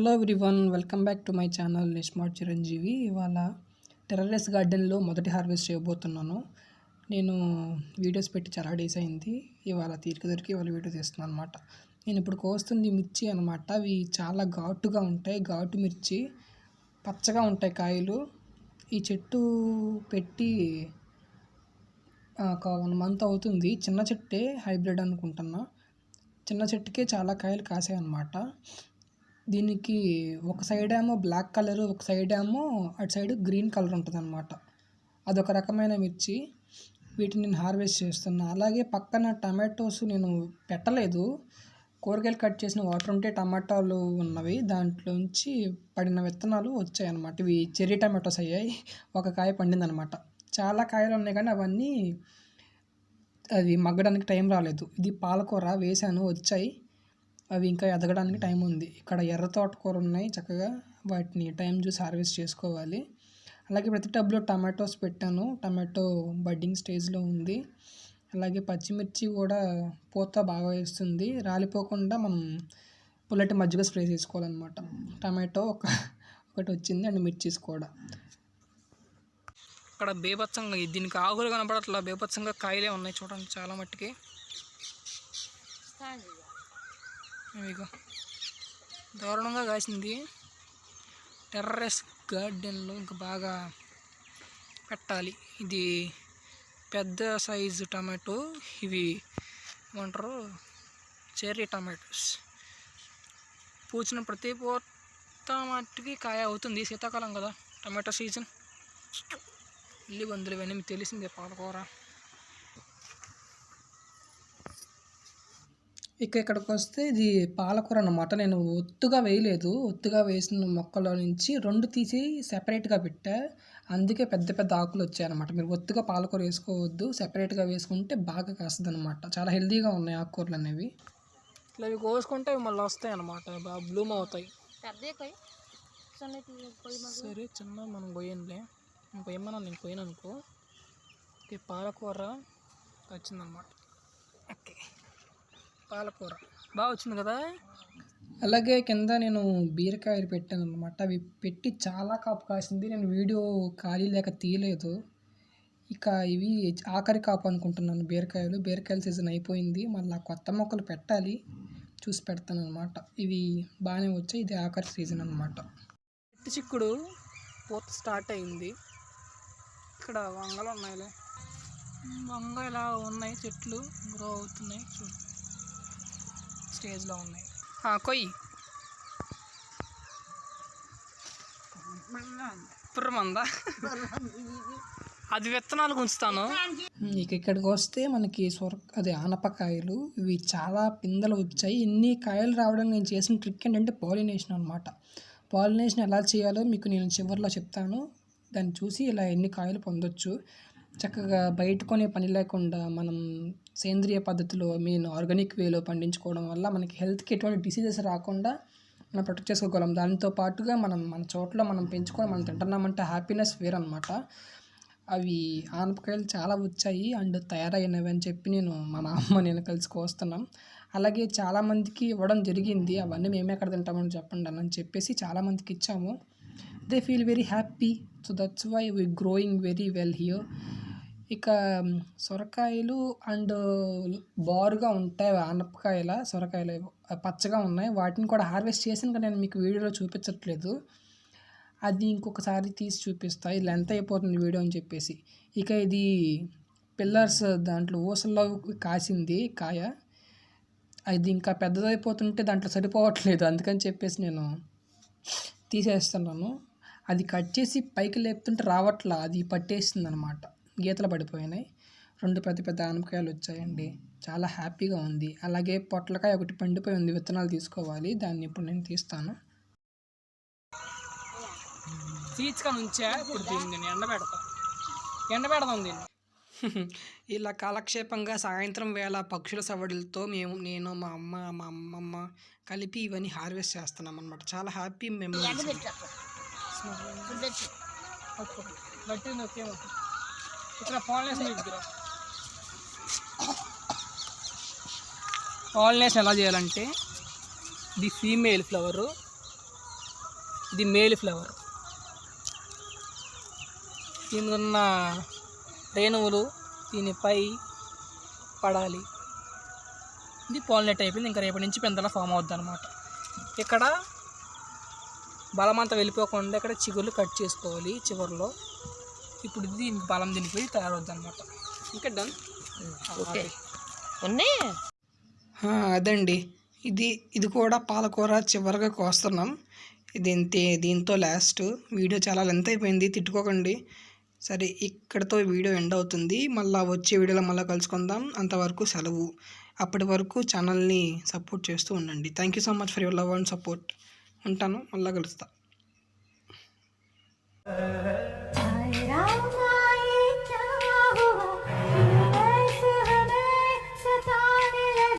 Hello everyone welcome back to my channel smart Chiranjeevi. ఇవాళ terrace గార్డెన్లో మొదటి harvest చేయబోతున్నాను. నేను వీడియోస్ పెట్టి చాలా డేస్ అయింది. ఇవాళ తీరిక దొరికి ఇవాళ వీడియో తీస్తున్నాను అనమాట నేను ఇప్పుడు కోస్తుంది మిర్చి అనమాట అవి చాలా ఘాటుగా ఉంటాయి. ఘాటు మిర్చి పచ్చగా ఉంటాయి కాయలు. ఈ చెట్టు పెట్టి ఒక వన్ మంత్ అవుతుంది. చిన్న చెట్టే హైబ్రిడ్ అనుకుంటున్నా. చిన్న చెట్టుకే చాలా కాయలు కాసాయి అనమాట దీనికి ఒక సైడ్ ఏమో బ్లాక్ కలరు ఒక సైడ్ ఏమో అటు సైడ్ గ్రీన్ కలర్ ఉంటుంది అనమాట అదొక రకమైన మిర్చి. వీటిని నేను హార్వెస్ట్ చేస్తున్నా. అలాగే పక్కన టమాటోస్ నేను పెట్టలేదు. కూరగాయలు కట్ చేసిన వాటర్ ఉంటే టమాటాలు ఉన్నవి. దాంట్లోంచి పడిన విత్తనాలు వచ్చాయి అన్నమాట ఇవి చెర్రీ టమాటోస్ అయ్యాయి. ఒక కాయ పండిందనమాట చాలా కాయలు ఉన్నాయి కానీ అవన్నీ అది మగ్గడానికి టైం రాలేదు. ఇది పాలకూర వేసాను వచ్చాయి. అవి ఇంకా ఎదగడానికి టైం ఉంది. ఇక్కడ ఎర్ర తోటకూర ఉన్నాయి చక్కగా. వాటిని టైం చూసి హార్వెస్ట్ చేసుకోవాలి. అలాగే ప్రతి టబ్లో టమాటోస్ పెట్టాను. టమాటో బడ్డింగ్ స్టేజ్లో ఉంది. అలాగే పచ్చిమిర్చి కూడా పూత బాగా వేస్తుంది. రాలిపోకుండా మనం పుల్లటి మజ్జిగ స్ప్రే చేసుకోవాలన్నమాట. టమాటో ఒక ఒకటి వచ్చింది. అండ్ మిర్చీస్ కూడా. ఇక్కడ బేపచ్చంగా దీనికి ఆకులు కనపడట్లా. బేపచ్చంగా కాయలే ఉన్నాయి చూడండి చాలా మట్టుకి. ఇవిగో దారుణంగా కాసింది. టెర్రస్ గార్డెన్లో ఇంకా బాగా పెట్టాలి. ఇది పెద్ద సైజు టమాటో. ఇవి ఏమంటారు? Cherry tomatoes. పూచిన ప్రతి పూత మట్టుకి కాయ అవుతుంది. శీతాకాలం కదా. Tomato season. ఇల్లి బందులు ఇవన్నీ మీకు తెలిసిందే పాలకూర. ఇక ఇక్కడికి వస్తే ఇది పాలకూర అన్నమాట. నేను ఒత్తుగా వేయలేదు. ఒత్తుగా వేసిన మొక్కలో నుంచి రెండు తీసి సెపరేట్గా పెట్టా. అందుకే పెద్ద పెద్ద ఆకులు వచ్చాయన్నమాట మీరు ఒత్తుగా పాలకూర వేసుకోవద్దు. సెపరేట్గా వేసుకుంటే బాగా కాస్తుంది అనమాట చాలా హెల్తీగా ఉన్నాయి ఆకుకూరలు అనేవి. ఇట్లా ఇవి కోసుకుంటే మళ్ళీ వస్తాయి అనమాట బాగా బ్లూమ్ అవుతాయి. సరే చిన్న మనం కొయ్యనులే నేను కొయ్యమన్నా నేను ఇది పాలకూర వచ్చిందనమాట ఓకే. పాలకూర. బాగా వచ్చింది కదా? అలాగే కింద నేను బీరకాయలు పెట్టాను అనమాట అవి పెట్టి చాలా కాపు కాసింది. నేను వీడియో ఖాళీ లేక తీయలేదు. ఇక ఇవి ఆఖరి కాపు అనుకుంటున్నాను బీరకాయలు. బీరకాయల సీజన్ అయిపోయింది. మళ్ళీ కొత్త మొక్కలు పెట్టాలి. చూసి పెడతాను అనమాట ఇవి బాగానే వచ్చాయి. ఇది ఆఖరి సీజన్ అనమాట చెట్టు చిక్కుడు పూత స్టార్ట్ అయింది. ఇక్కడ వంగలు ఉన్నాయిలే. వంగ ఇలా ఉన్నాయి? చెట్లు గ్రో అవుతున్నాయి. చూడు. స్టేజ్లో ఉన్నాయి. ఆ, కొయ్యి. పుర్రమందా? అది విత్తనాలు ఉంచుతాను ఇక ఇక్కడికి వస్తే మనకి సొర అదే ఆనపకాయలు ఇవి చాలా పిందెలు వచ్చాయి. ఇన్ని కాయలు రావడానికి నేను చేసిన ట్రిక్ ఏంటంటే పాలినేషన్ అనమాట పాలినేషన్ ఎలా చేయాలో మీకు నేను చివరిలో చెప్తాను. దాన్ని చూసి ఇలా ఎన్ని కాయలు పొందొచ్చు. చక్కగా బయట కొనే పని లేకుండా మనం సేంద్రియ పద్ధతిలో మీన్ ఆర్గానిక్ వేలో పండించుకోవడం వల్ల మనకి హెల్త్కి ఎటువంటి డిసీజెస్ రాకుండా మనం ప్రొటెక్ట్ చేసుకోగలం. దానితో పాటుగా మనం మన చోట్ల మనం పెంచుకొని మనం తింటున్నామంటే హ్యాపీనెస్ వేరనమాట అవి ఆనపకాయలు చాలా వచ్చాయి అండ్ తయారైనవి అని చెప్పి నేను మా నామ్మ నేను కలిసి కోస్తున్నాం. అలాగే చాలామందికి ఇవ్వడం జరిగింది. అవన్నీ మేమే ఎక్కడ తింటామని చెప్పండి అని చెప్పేసి చాలామందికి ఇచ్చాము. They feel very happy so that's why we growing very well here ఇక సొరకాయలు అండ్ బారుగా ఉంటాయి ఆనపకాయల సొరకాయలు పచ్చగా ఉన్నాయి. వాటిని కూడా హార్వెస్ట్ చేసాను కానీ నేను మీకు వీడియోలో చూపించట్లేదు. అది ఇంకొకసారి తీసి చూపిస్తా. ఇది లెంత్ అయిపోతుంది వీడియో అని చెప్పేసి. ఇక ఇది పిల్లర్స్ దాంట్లో ఊసల్లో కాసింది కాయ. అది ఇంకా పెద్దదైపోతుంటే దాంట్లో సరిపోవట్లేదు. అందుకని చెప్పేసి నేను తీసేస్తున్నాను. అది కట్ చేసి పైకి లేపుతుంటే రావట్లా అది పట్టేసింది అనమాట గీతలు పడిపోయినాయి. రెండు పెద్ద పెద్ద ఆనపకాయలు వచ్చాయండి. చాలా హ్యాపీగా ఉంది. అలాగే పొట్లకాయ ఒకటి పండిపోయి ఉంది. విత్తనాలు తీసుకోవాలి. దాన్ని ఇప్పుడు నేను తీస్తాను. తీర్చుకొని ఉంచా ఇప్పుడు దీన్ని నేను ఎండబెడతా ఎండబెడదాం దీన్ని. ఇలా కాలక్షేపంగా సాయంత్రం వేళ పక్షుల సవడులతో మేము నేను మా అమ్మ మా అమ్మమ్మ కలిపి ఇవన్నీ హార్వెస్ట్ చేస్తున్నాం అనమాట చాలా హ్యాపీ మెమరీస్. బట్టి ఓకే ఇక్కడ పాలినేషన్ దగ్గర పాలినేషన్ ఎలా చేయాలంటే ది ఫీమేల్ ఫ్లవరు ఇది మేల్ ఫ్లవర్. దీని ఉన్న రేణువులు దీనిపై పడాలి. ఇది పాలినేట్ అయిపోయింది ఇంకా రేపటి నుంచి పెందలా ఫామ్ అవుద్ది అనమాట ఇక్కడ బలమంతా వెళ్ళిపోకుండా ఇక్కడ చిగుర్లు కట్ చేసుకోవాలి చివరిలో. ఇప్పుడు ఇది దీనికి బలం దీనికి తయారవుద్ది అనమాట ఇంకా డన్? ఓకే. ఉన్నాయి? అదండి. ఇది ఇది కూడా పాలకూర చివరిగా కోస్తున్నాం. దీంతో దీంతో లాస్ట్. వీడియో చాలా లెంత్ అయిపోయింది తిట్టుకోకండి. సరే ఇక్కడతో వీడియో ఎండ్ అవుతుంది. మళ్ళీ వచ్చే వీడియోలో మళ్ళీ కలుసుకుందాం. అంతవరకు సెలవు. అప్పటి వరకు ఛానల్ని సపోర్ట్ చేస్తూ ఉండండి. Thank you so much for your love and support ఉంటాను మళ్ళీ కలుస్తా.